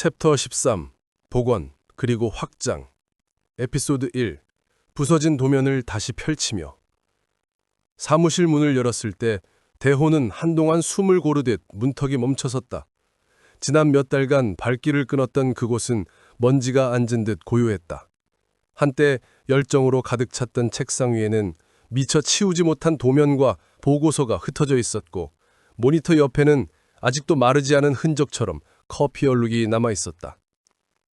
챕터 13 복원 그리고 확장 에피소드 1 부서진 도면을 다시 펼치며 사무실 문을 열었을 때 대호는 한동안 숨을 고르듯 문턱이 멈춰섰다. 지난 몇 달간 발길을 끊었던 그곳은 먼지가 앉은 듯 고요했다. 한때 열정으로 가득 찼던 책상 위에는 미처 치우지 못한 도면과 보고서가 흩어져 있었고 모니터 옆에는 아직도 마르지 않은 흔적처럼 커피 얼룩이 남아 있었다.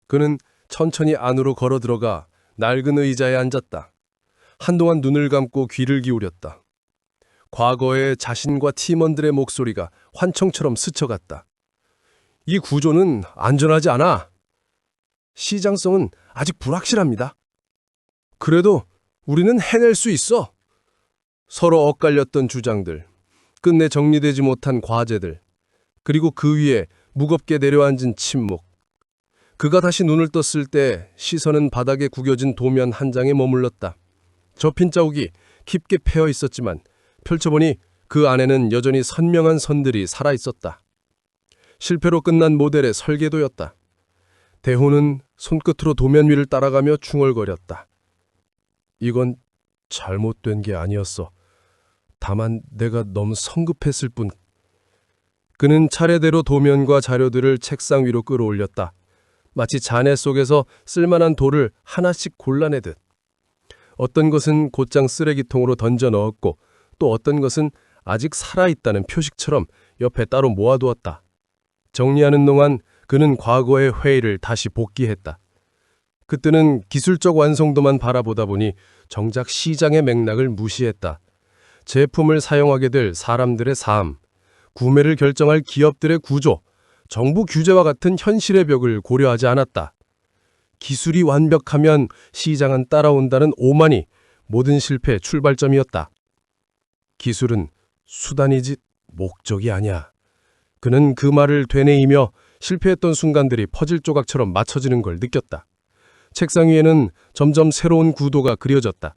그는 천천히 안으로 걸어 들어가 낡은 의자에 앉았다. 한동안 눈을 감고 귀를 기울였다. 과거의 자신과 팀원들의 목소리가 환청처럼 스쳐갔다. 이 구조는 안전하지 않아. 시장성은 아직 불확실합니다. 그래도 우리는 해낼 수 있어. 서로 엇갈렸던 주장들, 끝내 정리되지 못한 과제들, 그리고 그 위에 무겁게 내려앉은 침묵. 그가 다시 눈을 떴을 때 시선은 바닥에 구겨진 도면 한 장에 머물렀다. 접힌 자국이 깊게 패어 있었지만 펼쳐보니 그 안에는 여전히 선명한 선들이 살아 있었다. 실패로 끝난 모델의 설계도였다. 대호는 손끝으로 도면 위를 따라가며 중얼거렸다. 이건 잘못된 게 아니었어. 다만 내가 너무 성급했을 뿐. 그는 차례대로 도면과 자료들을 책상 위로 끌어올렸다. 마치 잔해 속에서 쓸만한 돌을 하나씩 골라내듯. 어떤 것은 곧장 쓰레기통으로 던져 넣었고 또 어떤 것은 아직 살아있다는 표식처럼 옆에 따로 모아두었다. 정리하는 동안 그는 과거의 회의를 다시 복기했다. 그때는 기술적 완성도만 바라보다 보니 정작 시장의 맥락을 무시했다. 제품을 사용하게 될 사람들의 삶, 구매를 결정할 기업들의 구조, 정부 규제와 같은 현실의 벽을 고려하지 않았다. 기술이 완벽하면 시장은 따라온다는 오만이 모든 실패의 출발점이었다. 기술은 수단이지 목적이 아니야. 그는 그 말을 되뇌이며 실패했던 순간들이 퍼즐 조각처럼 맞춰지는 걸 느꼈다. 책상 위에는 점점 새로운 구도가 그려졌다.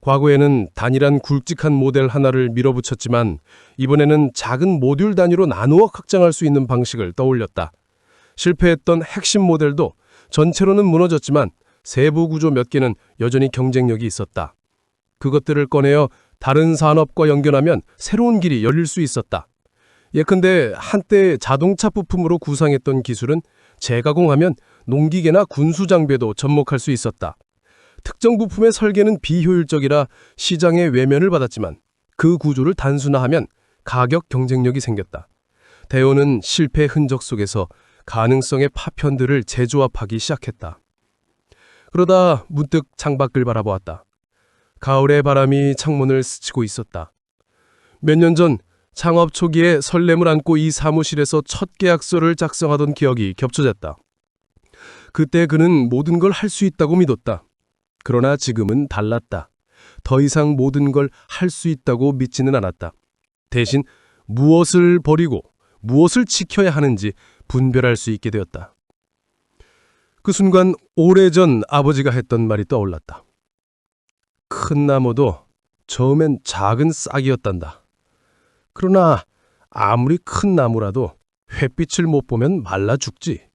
과거에는 단일한 굵직한 모델 하나를 밀어붙였지만 이번에는 작은 모듈 단위로 나누어 확장할 수 있는 방식을 떠올렸다. 실패했던 핵심 모델도 전체로는 무너졌지만 세부 구조 몇 개는 여전히 경쟁력이 있었다. 그것들을 꺼내어 다른 산업과 연결하면 새로운 길이 열릴 수 있었다. 예컨대 한때 자동차 부품으로 구상했던 기술은 재가공하면 농기계나 군수 장비에도 접목할 수 있었다. 특정 부품의 설계는 비효율적이라 시장의 외면을 받았지만 그 구조를 단순화하면 가격 경쟁력이 생겼다. 대우는 실패 흔적 속에서 가능성의 파편들을 재조합하기 시작했다. 그러다 문득 창밖을 바라보았다. 가을의 바람이 창문을 스치고 있었다. 몇 년 전 창업 초기에 설렘을 안고 이 사무실에서 첫 계약서를 작성하던 기억이 겹쳐졌다. 그때 그는 모든 걸 할 수 있다고 믿었다. 그러나 지금은 달랐다. 더 이상 모든 걸 할 수 있다고 믿지는 않았다. 대신 무엇을 버리고 무엇을 지켜야 하는지 분별할 수 있게 되었다. 그 순간 오래전 아버지가 했던 말이 떠올랐다. 큰 나무도 처음엔 작은 싹이었단다. 그러나 아무리 큰 나무라도 햇빛을 못 보면 말라 죽지.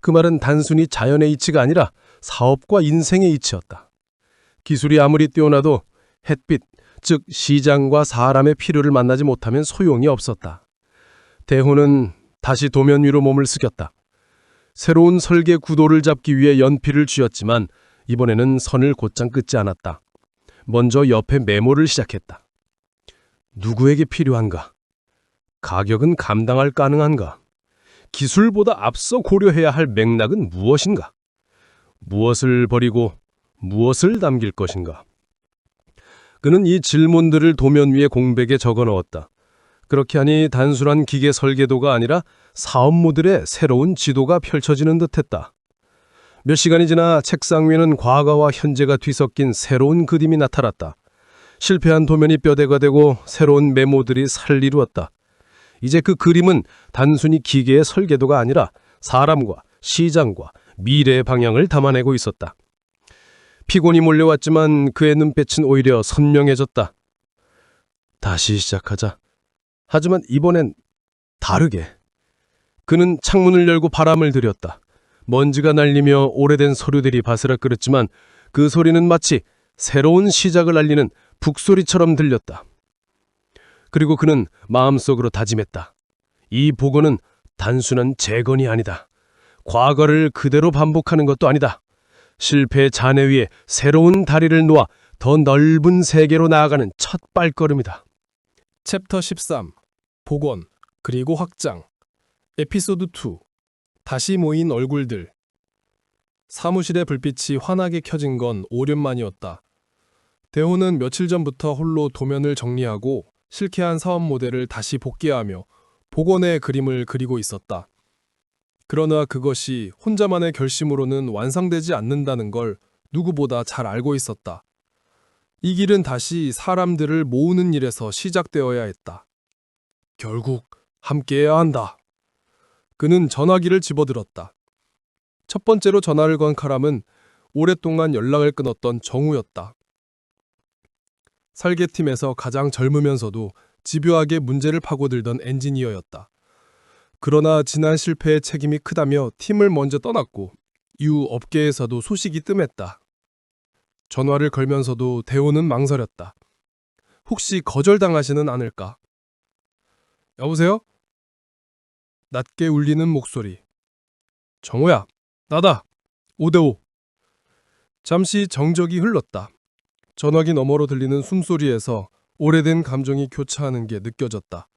그 말은 단순히 자연의 이치가 아니라 사업과 인생의 이치였다. 기술이 아무리 뛰어나도 햇빛, 즉 시장과 사람의 필요를 만나지 못하면 소용이 없었다. 대호는 다시 도면 위로 몸을 숙였다. 새로운 설계 구도를 잡기 위해 연필을 쥐었지만 이번에는 선을 곧장 끊지 않았다. 먼저 옆에 메모를 시작했다. 누구에게 필요한가? 가격은 감당할 가능한가? 기술보다 앞서 고려해야 할 맥락은 무엇인가? 무엇을 버리고 무엇을 남길 것인가? 그는 이 질문들을 도면 위에 공백에 적어 넣었다. 그렇게 하니 단순한 기계 설계도가 아니라 사업 모델의 새로운 지도가 펼쳐지는 듯했다. 몇 시간이 지나 책상 위에는 과거와 현재가 뒤섞인 새로운 그림이 나타났다. 실패한 도면이 뼈대가 되고 새로운 메모들이 살리루었다. 이제 그 그림은 단순히 기계의 설계도가 아니라 사람과 시장과 미래의 방향을 담아내고 있었다. 피곤이 몰려왔지만 그의 눈빛은 오히려 선명해졌다. 다시 시작하자. 하지만 이번엔 다르게. 그는 창문을 열고 바람을 들였다. 먼지가 날리며 오래된 서류들이 바스락거렸지만 그 소리는 마치 새로운 시작을 알리는 북소리처럼 들렸다. 그리고 그는 마음속으로 다짐했다. 이 복원은 단순한 재건이 아니다. 과거를 그대로 반복하는 것도 아니다. 실패의 잔해 위에 새로운 다리를 놓아 더 넓은 세계로 나아가는 첫 발걸음이다. 챕터 13 복원 그리고 확장 에피소드 2 다시 모인 얼굴들 사무실의 불빛이 환하게 켜진 건 5년 만이었다. 대호는 며칠 전부터 홀로 도면을 정리하고 실패한 사업 모델을 다시 복귀하며 복원의 그림을 그리고 있었다. 그러나 그것이 혼자만의 결심으로는 완성되지 않는다는 걸 누구보다 잘 알고 있었다. 이 길은 다시 사람들을 모으는 일에서 시작되어야 했다. 결국 함께해야 한다. 그는 전화기를 집어들었다. 첫 번째로 전화를 건 카람은 오랫동안 연락을 끊었던 정우였다. 설계팀에서 가장 젊으면서도 집요하게 문제를 파고들던 엔지니어였다. 그러나 지난 실패의 책임이 크다며 팀을 먼저 떠났고 이후 업계에서도 소식이 뜸했다. 전화를 걸면서도 대호는 망설였다. 혹시 거절당하지는 않을까? 여보세요? 낮게 울리는 목소리. 정호야, 나다. 오대오. 잠시 정적이 흘렀다. 전화기 너머로 들리는 숨소리에서 오래된 감정이 교차하는 게 느껴졌다.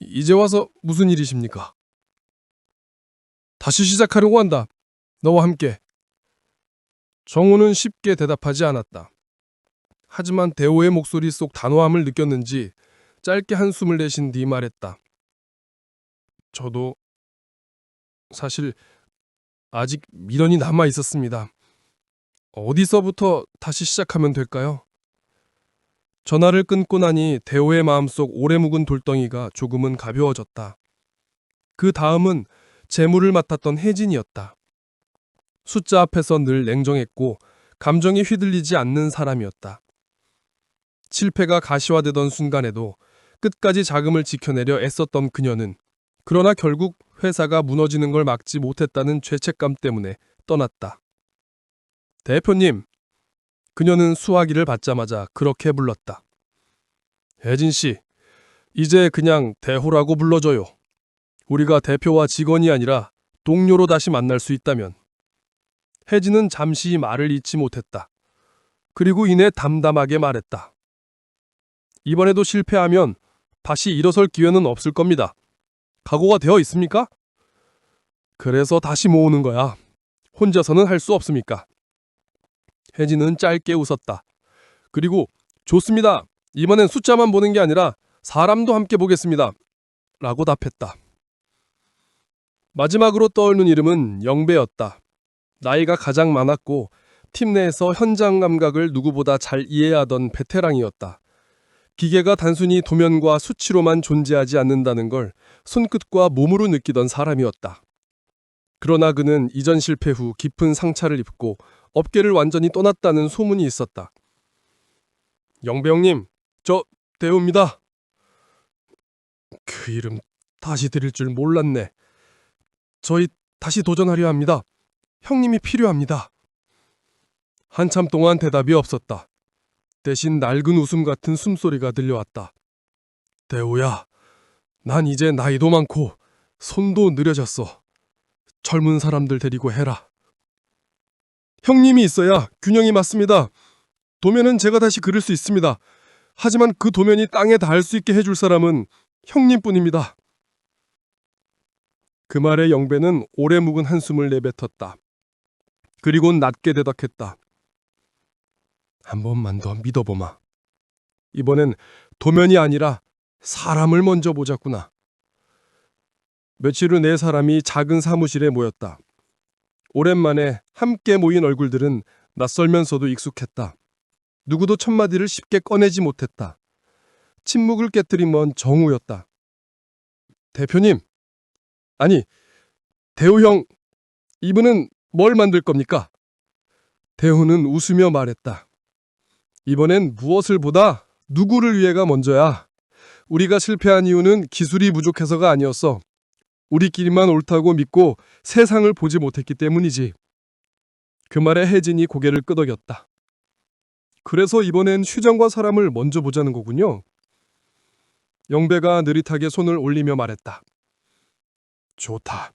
이제 와서 무슨 일이십니까? 다시 시작하려고 한다. 너와 함께. 정우는 쉽게 대답하지 않았다. 하지만 대호의 목소리 속 단호함을 느꼈는지 짧게 한숨을 내신 뒤 말했다. 저도 사실 아직 미련이 남아 있었습니다. 어디서부터 다시 시작하면 될까요? 전화를 끊고 나니 대호의 마음속 오래 묵은 돌덩이가 조금은 가벼워졌다. 그 다음은 재물을 맡았던 혜진이었다. 숫자 앞에서 늘 냉정했고 감정이 휘둘리지 않는 사람이었다. 실패가 가시화되던 순간에도 끝까지 자금을 지켜내려 애썼던 그녀는 그러나 결국 회사가 무너지는 걸 막지 못했다는 죄책감 때문에 떠났다. 대표님, 그녀는 수화기를 받자마자 그렇게 불렀다. 혜진 씨, 이제 그냥 대호라고 불러줘요. 우리가 대표와 직원이 아니라 동료로 다시 만날 수 있다면. 혜진은 잠시 말을 잇지 못했다. 그리고 이내 담담하게 말했다. 이번에도 실패하면 다시 일어설 기회는 없을 겁니다. 각오가 되어 있습니까? 그래서 다시 모으는 거야. 혼자서는 할 수 없습니까? 혜진은 짧게 웃었다. 그리고 좋습니다. 이번엔 숫자만 보는 게 아니라 사람도 함께 보겠습니다. 라고 답했다. 마지막으로 떠오르는 이름은 영배였다. 나이가 가장 많았고 팀 내에서 현장 감각을 누구보다 잘 이해하던 베테랑이었다. 기계가 단순히 도면과 수치로만 존재하지 않는다는 걸 손끝과 몸으로 느끼던 사람이었다. 그러나 그는 이전 실패 후 깊은 상처를 입고 업계를 완전히 떠났다는 소문이 있었다. 영배형님, 저 대우입니다. 그 이름 다시 들을 줄 몰랐네. 저희 다시 도전하려 합니다. 형님이 필요합니다. 한참 동안 대답이 없었다. 대신 낡은 웃음 같은 숨소리가 들려왔다. 대우야, 난 이제 나이도 많고 손도 느려졌어. 젊은 사람들 데리고 해라. 형님이 있어야 균형이 맞습니다. 도면은 제가 다시 그릴 수 있습니다. 하지만 그 도면이 땅에 닿을 수 있게 해줄 사람은 형님뿐입니다. 그 말에 영배는 오래 묵은 한숨을 내뱉었다. 그리곤 낮게 대답했다. 한 번만 더 믿어보마. 이번엔 도면이 아니라 사람을 먼저 보자꾸나. 며칠 후 네 사람이 작은 사무실에 모였다. 오랜만에 함께 모인 얼굴들은 낯설면서도 익숙했다. 누구도 첫마디를 쉽게 꺼내지 못했다. 침묵을 깨뜨린 건 정우였다. 대표님, 아니, 대우 형, 이분은 뭘 만들 겁니까? 대우는 웃으며 말했다. 이번엔 무엇을 보다 누구를 위해가 먼저야. 우리가 실패한 이유는 기술이 부족해서가 아니었어. 우리끼리만 옳다고 믿고 세상을 보지 못했기 때문이지. 그 말에 혜진이 고개를 끄덕였다. 그래서 이번엔 휴장과 사람을 먼저 보자는 거군요. 영배가 느릿하게 손을 올리며 말했다. 좋다.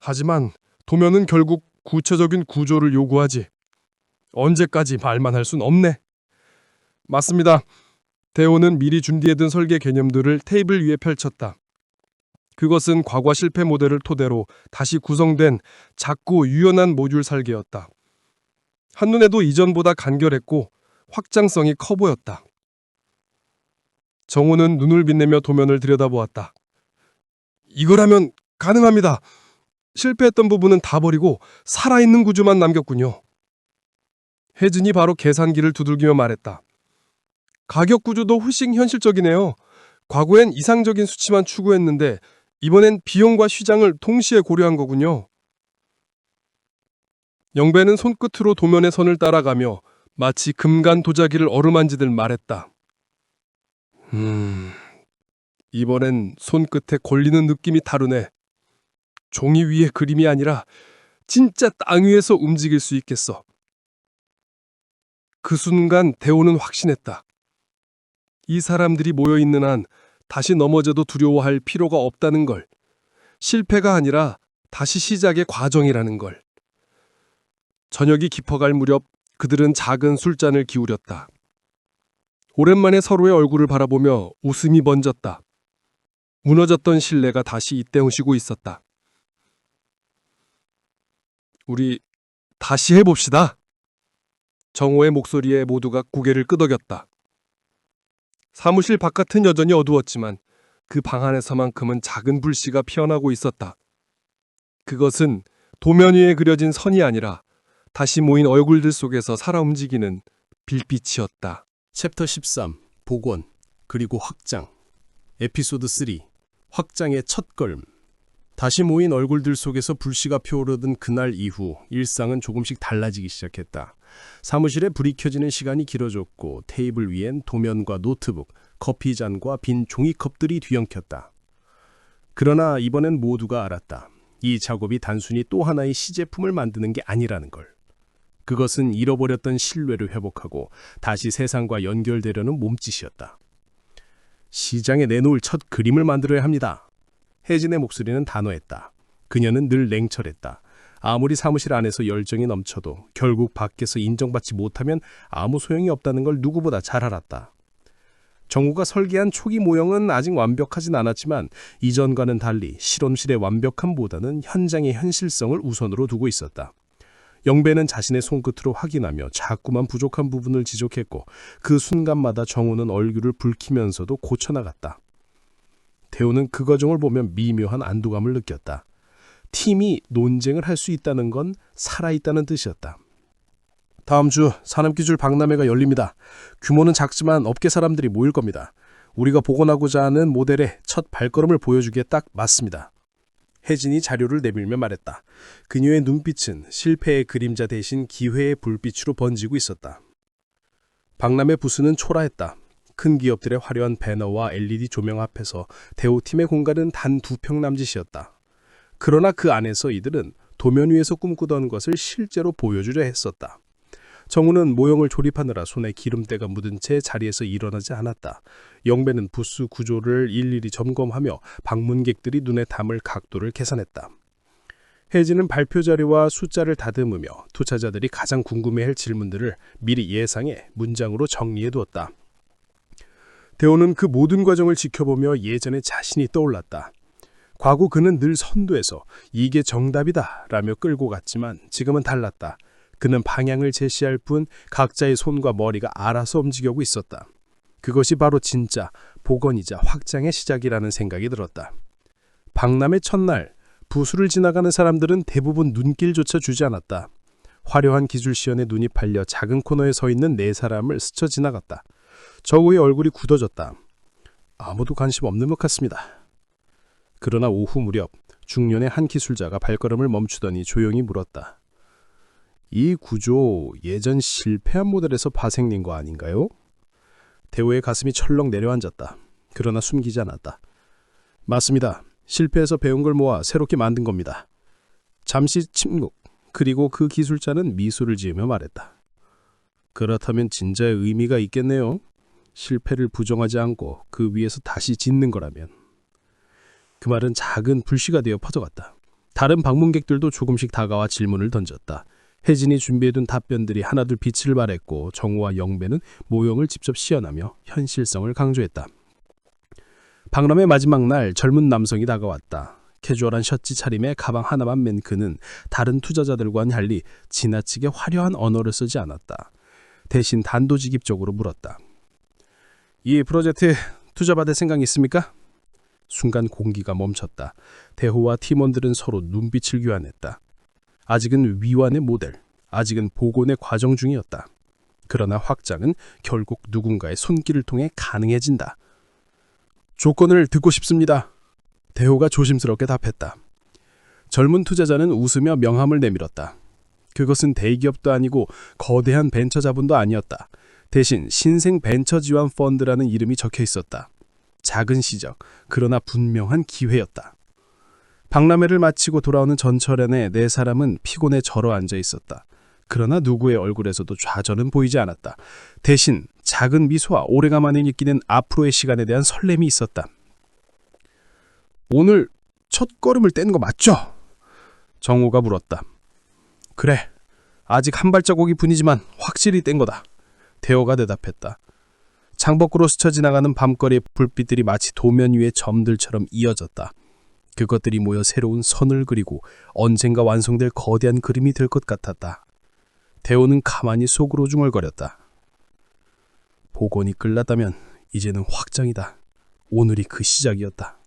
하지만 도면은 결국 구체적인 구조를 요구하지. 언제까지 말만 할 순 없네. 맞습니다. 대호는 미리 준비해둔 설계 개념들을 테이블 위에 펼쳤다. 그것은 과거 실패 모델을 토대로 다시 구성된 작고 유연한 모듈 설계였다. 한눈에도 이전보다 간결했고 확장성이 커 보였다. 정우는 눈을 빛내며 도면을 들여다보았다. 이거라면 가능합니다. 실패했던 부분은 다 버리고 살아있는 구조만 남겼군요. 혜진이 바로 계산기를 두들기며 말했다. 가격 구조도 훨씬 현실적이네요. 과거엔 이상적인 수치만 추구했는데 이번엔 비용과 시장을 동시에 고려한 거군요. 영배는 손끝으로 도면의 선을 따라가며 마치 금간 도자기를 어루만지듯 말했다. 음, 이번엔 손끝에 걸리는 느낌이 다르네. 종이 위의 그림이 아니라 진짜 땅 위에서 움직일 수 있겠어. 그 순간 대호는 확신했다. 이 사람들이 모여 있는 한 다시 넘어져도 두려워할 필요가 없다는 걸. 실패가 아니라 다시 시작의 과정이라는 걸. 저녁이 깊어갈 무렵 그들은 작은 술잔을 기울였다. 오랜만에 서로의 얼굴을 바라보며 웃음이 번졌다. 무너졌던 신뢰가 다시 잇대우시고 있었다. 우리 다시 해봅시다. 정호의 목소리에 모두가 고개를 끄덕였다. 사무실 바깥은 여전히 어두웠지만 그 방 안에서만큼은 작은 불씨가 피어나고 있었다. 그것은 도면 위에 그려진 선이 아니라 다시 모인 얼굴들 속에서 살아 움직이는 빌빛이었다. 챕터 13 복원 그리고 확장 에피소드 3 확장의 첫 걸음 다시 모인 얼굴들 속에서 불씨가 피어오르던 그날 이후 일상은 조금씩 달라지기 시작했다. 사무실에 불이 켜지는 시간이 길어졌고 테이블 위엔 도면과 노트북, 커피잔과 빈 종이컵들이 뒤엉켰다. 그러나 이번엔 모두가 알았다. 이 작업이 단순히 또 하나의 시제품을 만드는 게 아니라는 걸. 그것은 잃어버렸던 신뢰를 회복하고 다시 세상과 연결되려는 몸짓이었다. 시장에 내놓을 첫 그림을 만들어야 합니다. 혜진의 목소리는 단호했다. 그녀는 늘 냉철했다. 아무리 사무실 안에서 열정이 넘쳐도 결국 밖에서 인정받지 못하면 아무 소용이 없다는 걸 누구보다 잘 알았다. 정우가 설계한 초기 모형은 아직 완벽하진 않았지만 이전과는 달리 실험실의 완벽함보다는 현장의 현실성을 우선으로 두고 있었다. 영배는 자신의 손끝으로 확인하며 자꾸만 부족한 부분을 지적했고 그 순간마다 정우는 얼굴을 붉히면서도 고쳐나갔다. 대호는 그 과정을 보며 미묘한 안도감을 느꼈다. 팀이 논쟁을 할 수 있다는 건 살아있다는 뜻이었다. 다음 주 산업기술 박람회가 열립니다. 규모는 작지만 업계 사람들이 모일 겁니다. 우리가 복원하고자 하는 모델의 첫 발걸음을 보여주기에 딱 맞습니다. 혜진이 자료를 내밀며 말했다. 그녀의 눈빛은 실패의 그림자 대신 기회의 불빛으로 번지고 있었다. 박람회 부스는 초라했다. 큰 기업들의 화려한 배너와 LED 조명 앞에서 대호팀의 공간은 단 두 평 남짓이었다. 그러나 그 안에서 이들은 도면 위에서 꿈꾸던 것을 실제로 보여주려 했었다. 정우는 모형을 조립하느라 손에 기름때가 묻은 채 자리에서 일어나지 않았다. 영배는 부스 구조를 일일이 점검하며 방문객들이 눈에 담을 각도를 계산했다. 혜진은 발표 자료와 숫자를 다듬으며 투자자들이 가장 궁금해할 질문들을 미리 예상해 문장으로 정리해 두었다. 대호는 그 모든 과정을 지켜보며 예전의 자신이 떠올랐다. 과거 그는 늘 선두에서 이게 정답이다 라며 끌고 갔지만 지금은 달랐다. 그는 방향을 제시할 뿐 각자의 손과 머리가 알아서 움직이고 있었다. 그것이 바로 진짜 복원이자 확장의 시작이라는 생각이 들었다. 박람회 첫날 부수를 지나가는 사람들은 대부분 눈길조차 주지 않았다. 화려한 기술 시연에 눈이 팔려 작은 코너에 서 있는 네 사람을 스쳐 지나갔다. 저우의 얼굴이 굳어졌다. 아무도 관심 없는 것 같습니다. 그러나 오후 무렵 중년의 한 기술자가 발걸음을 멈추더니 조용히 물었다. 이 구조 예전 실패한 모델에서 파생된 거 아닌가요? 대호의 가슴이 철렁 내려앉았다. 그러나 숨기지 않았다. 맞습니다. 실패해서 배운 걸 모아 새롭게 만든 겁니다. 잠시 침묵. 그리고 그 기술자는 미소를 지으며 말했다. 그렇다면 진짜의 의미가 있겠네요. 실패를 부정하지 않고 그 위에서 다시 짓는 거라면. 그 말은 작은 불씨가 되어 퍼져갔다. 다른 방문객들도 조금씩 다가와 질문을 던졌다. 혜진이 준비해둔 답변들이 하나둘 빛을 발했고 정우와 영배는 모형을 직접 시연하며 현실성을 강조했다. 박람회 마지막 날 젊은 남성이 다가왔다. 캐주얼한 셔츠 차림에 가방 하나만 맨 그는 다른 투자자들과는 달리 지나치게 화려한 언어를 쓰지 않았다. 대신 단도직입적으로 물었다. 이 프로젝트 투자 받을 생각 있습니까? 순간 공기가 멈췄다. 대호와 팀원들은 서로 눈빛을 교환했다. 아직은 위완의 모델, 아직은 복원의 과정 중이었다. 그러나 확장은 결국 누군가의 손길을 통해 가능해진다. 조건을 듣고 싶습니다. 대호가 조심스럽게 답했다. 젊은 투자자는 웃으며 명함을 내밀었다. 그것은 대기업도 아니고 거대한 벤처 자본도 아니었다. 대신 신생 벤처 지원 펀드라는 이름이 적혀 있었다. 작은 시적, 그러나 분명한 기회였다. 박람회를 마치고 돌아오는 전철 안에 네 사람은 피곤에 절어 앉아 있었다. 그러나 누구의 얼굴에서도 좌절은 보이지 않았다. 대신 작은 미소와 오래간만에 느끼는 앞으로의 시간에 대한 설렘이 있었다. 오늘 첫 걸음을 뗀 거 맞죠? 정우가 물었다. 그래. 아직 한 발자국이 뿐이지만 확실히 뗀 거다. 대호가 대답했다. 창밖으로 스쳐 지나가는 밤거리의 불빛들이 마치 도면 위의 점들처럼 이어졌다. 그것들이 모여 새로운 선을 그리고 언젠가 완성될 거대한 그림이 될 것 같았다. 대호는 가만히 속으로 중얼거렸다. 복원이 끝났다면 이제는 확장이다. 오늘이 그 시작이었다.